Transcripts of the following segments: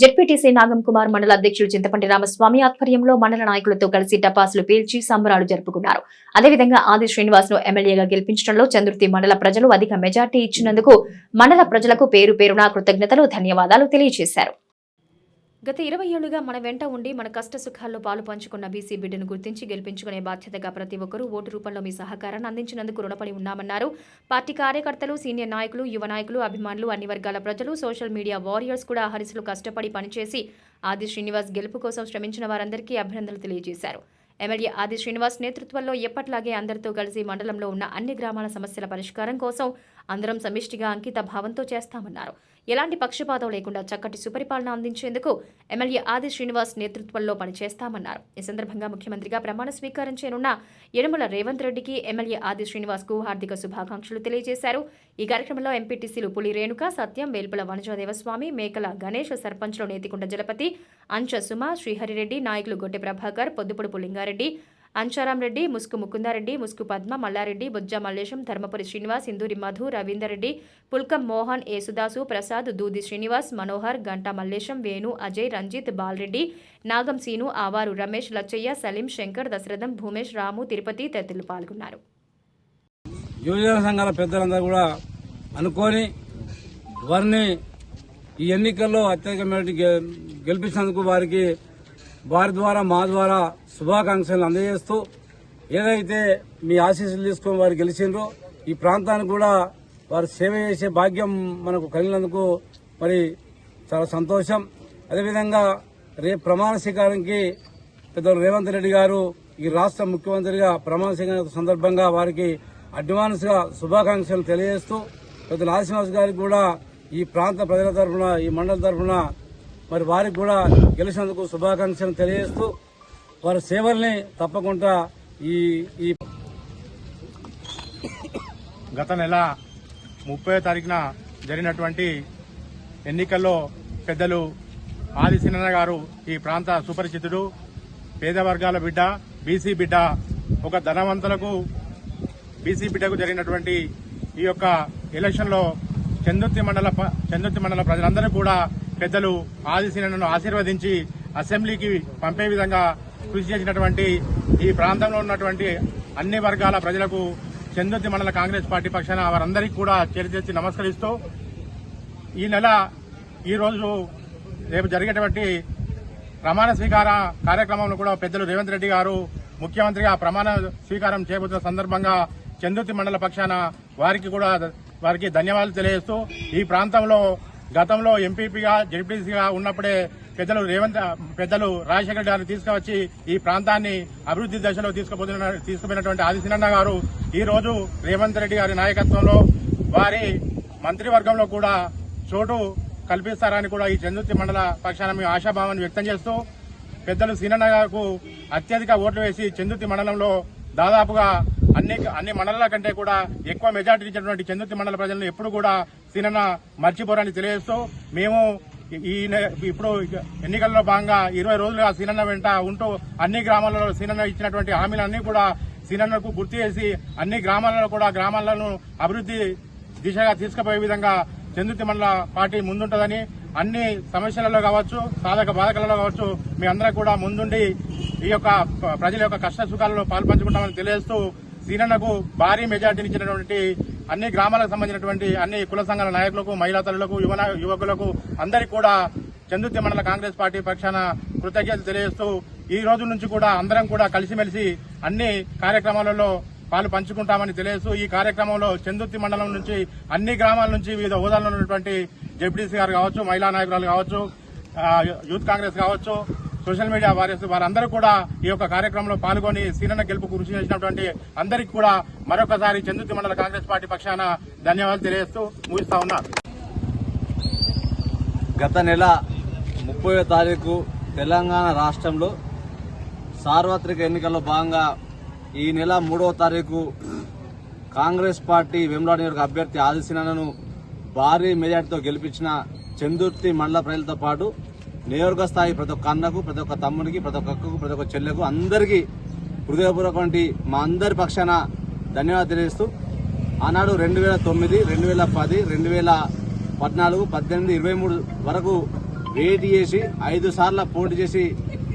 ZPTC నాగం కుమార్ మండల అధ్యక్షులు చింతపండి రామస్వామి ఆధ్వర్యంలో మండల నాయకులతో కలిసి టపాసులు పేల్చి సంబరాలు జరుపుకున్నారు. అదేవిధంగా ఆది శ్రీనివాస్ను ఎమ్మెల్యేగా గెలిపించడంలో చంద్రుతి మండల ప్రజలు అధిక మెజార్టీ ఇచ్చినందుకు మండల ప్రజలకు పేరు పేరున కృతజ్ఞతలు ధన్యవాదాలు తెలియజేశారు. గత ఇరవై ఏళ్ళుగా మన వెంట ఉండి మన కష్ట సుఖాల్లో పాలు పంచుకున్న బీసీ బిడ్డను గుర్తించి గెలిపించుకునే బాధ్యతగా ప్రతి ఒక్కరూ ఓటు రూపంలో మీ సహకారాన్ని అందించినందుకు రుణపడి ఉన్నామన్నారు. పార్టీ కార్యకర్తలు సీనియర్ నాయకులు యువ నాయకులు అభిమానులు అన్ని వర్గాల ప్రజలు సోషల్ మీడియా వారియర్స్ కూడా హరిసులు కష్టపడి పనిచేసి ఆది శ్రీనివాస్ గెలుపు కోసం శ్రమించిన వారందరికీ అభినందనలు తెలియజేశారు. ఎమ్మెల్యే ఆది శ్రీనివాస్ నేతృత్వంలో ఎప్పట్లాగే అందరితో కలిసి మండలంలో ఉన్న అన్ని గ్రామాల సమస్యల పరిష్కారం కోసం అందరం సమిష్టిగా అంకిత భావంతో చేస్తామన్నారు. ఎలాంటి పక్షపాతం లేకుండా చక్కటి సుపరిపాలన అందించేందుకు ఎమ్మెల్యే ఆది శ్రీనివాస్ నేతృత్వంలో పనిచేస్తామన్నారు. ఈ సందర్భంగా ముఖ్యమంత్రిగా ప్రమాణ స్వీకారం చేయనున్న యనుమల రేవంత్ రెడ్డికి ఎమ్మెల్యే ఆది శ్రీనివాస్కు హార్దిక శుభాకాంక్షలు తెలియజేశారు. ఈ కార్యక్రమంలో ఎంపీటీసీలు పులి రేణుక సత్యం వేల్పుల వనజాదేవస్వామి మేకల గణేష్ సర్పంచ్లు నేతికుండ జలపతి అంచ సుమ శ్రీహరిరెడ్డి నాయకులు గొట్టె ప్రభాకర్ పొద్దుపొడుపు లింగారెడ్డి అంశారాం రెడ్డి ముస్కు ముకుందారెడ్డి ముసుకు పద్మ మల్లారెడ్డి బొజ్జ మల్లేశం ధర్మపురి శ్రీనివాస్ ఇందూరి మధు రవీందర్రెడ్డి పుల్కం మోహన్ ఏసుదాసు ప్రసాద్ దూది శ్రీనివాస్ మనోహర్ గంటా మల్లేశం వేణు అజయ్ రంజిత్ బాల్రెడ్డి నాగం సీను ఆవారు రమేష్ లచ్చయ్య సలీం శంకర్ దశరథం భూమేష్ రాము తిరుపతి తదితరులు పాల్గొన్నారు. యువజన సంఘాల పెద్దలందరూ కూడా అనుకొని వారిని ఈ ఎన్నికల్లో అత్యధిక గెలిపించినందుకు వారికి వారి ద్వారా మా ద్వారా శుభాకాంక్షలు అందజేస్తూ ఏదైతే మీ ఆశీస్సులు తీసుకొని వారు గెలిచిండ్రో ఈ ప్రాంతానికి కూడా వారు సేవ చేసే భాగ్యం మనకు కలిగినందుకు మరి చాలా సంతోషం. అదేవిధంగా రేపు ప్రమాణ స్వీకారానికి పెద్దలు రేవంత్ రెడ్డి గారు ఈ రాష్ట్ర ముఖ్యమంత్రిగా ప్రమాణ స్వీకారం సందర్భంగా వారికి అడ్వాన్స్గా శుభాకాంక్షలు తెలియజేస్తూ పెద్దలు ఆశీర్వాస్ గారికి కూడా ఈ ప్రాంత ప్రజల తరఫున ఈ మండల తరఫున మరి వారికి కూడా గెలిచినందుకు శుభాకాంక్షలు తెలియజేస్తూ వారి సేవల్ని తప్పకుండా ఈ ఈ గత నెల ముప్పై తారీఖున జరిగినటువంటి ఎన్నికల్లో పెద్దలు ఆది సినన్న గారు ఈ ప్రాంత సుపరిచితుడు పేద వర్గాల బిడ్డ బీసీ బిడ్డ ఒక ధనవంతులకు బీసీ బిడ్డకు జరిగినటువంటి ఈ యొక్క ఎలక్షన్లో చందుర్తి మండల చందుర్తి మండల ప్రజలందరూ కూడా పెద్దలు ఆది ఆశీర్వదించి అసెంబ్లీకి పంపే విధంగా కృషి చేసినటువంటి ఈ ప్రాంతంలో ఉన్నటువంటి అన్ని వర్గాల ప్రజలకు చందుర్తి మండల కాంగ్రెస్ పార్టీ పక్షాన వారందరికీ కూడా చేరితెచ్చి నమస్కరిస్తూ ఈ నెల ఈ రోజు రేపు జరిగేటువంటి ప్రమాణ స్వీకార కార్యక్రమంలో కూడా పెద్దలు రేవంత్ రెడ్డి గారు ముఖ్యమంత్రిగా ప్రమాణ స్వీకారం చేయబోతున్న సందర్భంగా చందుర్తి మండల పక్షాన వారికి కూడా వారికి ధన్యవాదాలు తెలియజేస్తూ ఈ ప్రాంతంలో గతంలో ఎంపీపీగా జడ్పీసీగా ఉన్నప్పుడే పెద్దలు రేవంత్ పెద్దలు రాజశేఖర గారిని తీసుకువచ్చి ఈ ప్రాంతాన్ని అభివృద్ధి దశలో తీసుకుపోతున్న తీసుకుపోయినటువంటి ఆదిశనన్న గారు ఈ రోజు రేవంత్ రెడ్డి గారి నాయకత్వంలో వారి మంత్రివర్గంలో కూడా చోటు కల్పిస్తారని కూడా ఈ చందుర్తి మండల పక్షాన మేము ఆశాభావాన్ని వ్యక్తం చేస్తూ పెద్దలు సీనన్న గారు అత్యధిక ఓట్లు వేసి చందుర్తి మండలంలో దాదాపుగా అన్ని అన్ని మండలాల కంటే కూడా ఎక్కువ మెజార్టీ ఇచ్చినటువంటి చందుర్తి మండల ప్రజలను ఎప్పుడు కూడా సీనన్న మర్చిపోరని తెలియజేస్తూ మేము ఈ నె- ఇప్పుడు ఎన్నికల్లో భాగంగా ఇరవై రోజులుగా సీనన్న వెంట ఉంటూ అన్ని గ్రామాలలో సీనన్న ఇచ్చినటువంటి హామీలన్నీ కూడా సీనన్నకు గుర్తు చేసి అన్ని గ్రామాలలో కూడా గ్రామాలను అభివృద్ధి దిశగా తీసుకుపోయే విధంగా చంద్రుతి మండల పార్టీ ముందుంటదని అన్ని సమస్యలలో కావచ్చు సాధక బాధకలలో కావచ్చు మీ అందరూ కూడా ముందుండి ఈ యొక్క ప్రజల యొక్క కష్ట సుఖాలలో పాల్పంచుకుంటామని తెలియజేస్తూ సీనన్నకు భారీ మెజార్టీని ఇచ్చినటువంటి అన్ని గ్రామాలకు సంబంధించినటువంటి అన్ని కుల సంఘాల నాయకులకు మహిళా తల్లులకు యువ యువకులకు అందరికీ కూడా చందుర్తి మండల కాంగ్రెస్ పార్టీ పక్షాన కృతజ్ఞతలు తెలియజేస్తూ ఈ రోజు నుంచి కూడా అందరం కూడా కలిసిమెలిసి అన్ని కార్యక్రమాలలో పాలు పంచుకుంటామని తెలియజేస్తూ ఈ కార్యక్రమంలో చందుర్తి మండలం నుంచి అన్ని గ్రామాల నుంచి వివిధ హోదాల్లో ఉన్నటువంటి జెడ్పీసీ గారు కావచ్చు మహిళా నాయకురాలు కావచ్చు యూత్ కాంగ్రెస్ కావచ్చు సోషల్ మీడియా వారియర్స్ వారందరూ కూడా ఈ యొక్క కార్యక్రమంలో పాల్గొని సీనన్న గెలుపు కృషి చేసినటువంటి అందరికీ కూడా మరొకసారి చందుర్తి మండల కాంగ్రెస్ పార్టీ పక్షాన ధన్యవాదాలు తెలియజేస్తూ ముగిస్తా ఉన్నారు గత నెల ముప్పై తారీఖు తెలంగాణ రాష్ట్రంలో సార్వత్రిక ఎన్నికల్లో భాగంగా ఈ నెల మూడవ తారీఖు కాంగ్రెస్ పార్టీ వెమ్లాడ నియోజక అభ్యర్థి ఆదిశీనను భారీ మెజార్టీతో గెలిపించిన చందుర్తి మండల ప్రజలతో పాటు నియోజక స్థాయి ప్రతి ఒక్క అన్నకు ప్రతి ఒక్క తమ్మునికి ప్రతి ఒక్క అక్కకు ప్రతి ఒక్క చెల్లెకు అందరికీ హృదయపూర్వకమైన మా అందరి పక్షాన ధన్యవాదాలు తెలియజేస్తూ ఆనాడు రెండు వేల తొమ్మిది రెండు వేల పది రెండు వేల పద్నాలుగు పద్దెనిమిది ఇరవై మూడు వరకు వేటి చేసి ఐదు సార్ల పోటీ చేసి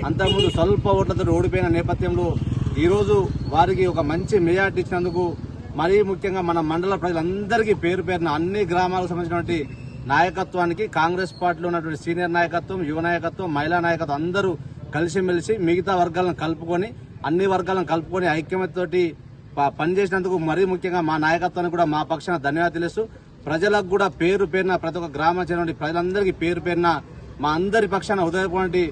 అంతకుముందు స్వల్ప ఓట్లతో ఓడిపోయిన నేపథ్యంలో ఈరోజు వారికి ఒక మంచి మెజార్టీ ఇచ్చినందుకు మరీ ముఖ్యంగా మన మండల ప్రజలందరికీ పేరు పేరున అన్ని గ్రామాలకు సంబంధించినటువంటి నాయకత్వానికి కాంగ్రెస్ పార్టీలో ఉన్నటువంటి సీనియర్ నాయకత్వం యువ నాయకత్వం మహిళా నాయకత్వం అందరూ కలిసిమెలిసి మిగతా వర్గాలను కలుపుకొని అన్ని వర్గాలను కలుపుకొని ఐక్యమతతోటి ప- పనిచేసినందుకు మరీ ముఖ్యంగా మా నాయకత్వానికి కూడా మా పక్షాన ధన్యవాదాలు తెలుసు ప్రజలకు కూడా పేరు పేరున ప్రతి ఒక్క గ్రామం చెందిన ప్రజలందరికీ పేరు పేరున మా అందరి పక్షాన ఉదయపడి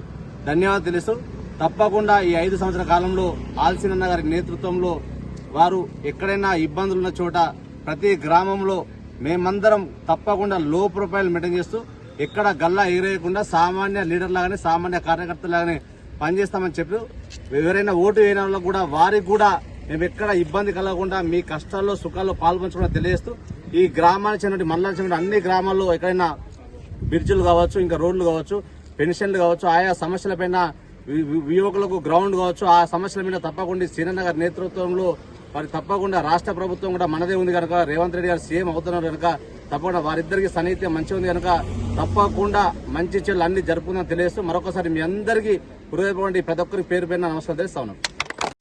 ధన్యవాదాలు తెలుసు తప్పకుండా ఈ ఐదు సంవత్సరాల కాలంలో ఆల్సినన్న గారి నేతృత్వంలో వారు ఎక్కడైనా ఇబ్బందులున్న చోట ప్రతి గ్రామంలో మేమందరం తప్పకుండా లో ప్రొఫైల్ మెయింటైన్ చేస్తూ ఎక్కడ గల్లా ఎగిరేయకుండా సామాన్య లీడర్ లాగానే సామాన్య కార్యకర్తలాగానే పనిచేస్తామని చెప్పి ఎవరైనా ఓటు వేయడం వాళ్ళకు కూడా వారికి కూడా మేము ఎక్కడ ఇబ్బంది కలగకుండా మీ కష్టాల్లో సుఖాల్లో పాల్పంచకుండా తెలియజేస్తూ ఈ గ్రామానికి చెందిన మండలానికి చెందిన అన్ని గ్రామాల్లో ఎక్కడైనా బ్రిడ్జులు కావచ్చు ఇంకా రోడ్లు కావచ్చు పెన్షన్లు కావచ్చు ఆయా సమస్యలపైన యువకులకు గ్రౌండ్ కావచ్చు ఆ సమస్యల మీద తప్పకుండా సీనన్న గారి నేతృత్వంలో మరి తప్పకుండా రాష్ట్ర ప్రభుత్వం కూడా మనదే ఉంది కనుక రేవంత్ రెడ్డి గారు సీఎం అవుతున్నారు కనుక తప్పకుండా వారిద్దరికి సన్నిహిత్యం మంచిగా ఉంది కనుక తప్పకుండా మంచి చెల్లు అన్ని జరుపుకుందని తెలియజేస్తూ మరొకసారి మీ అందరికీ హృదయపడి ప్రతి ఒక్కరికి పేరు పైన నమస్కారం తెలుస్తా ఉన్నాం.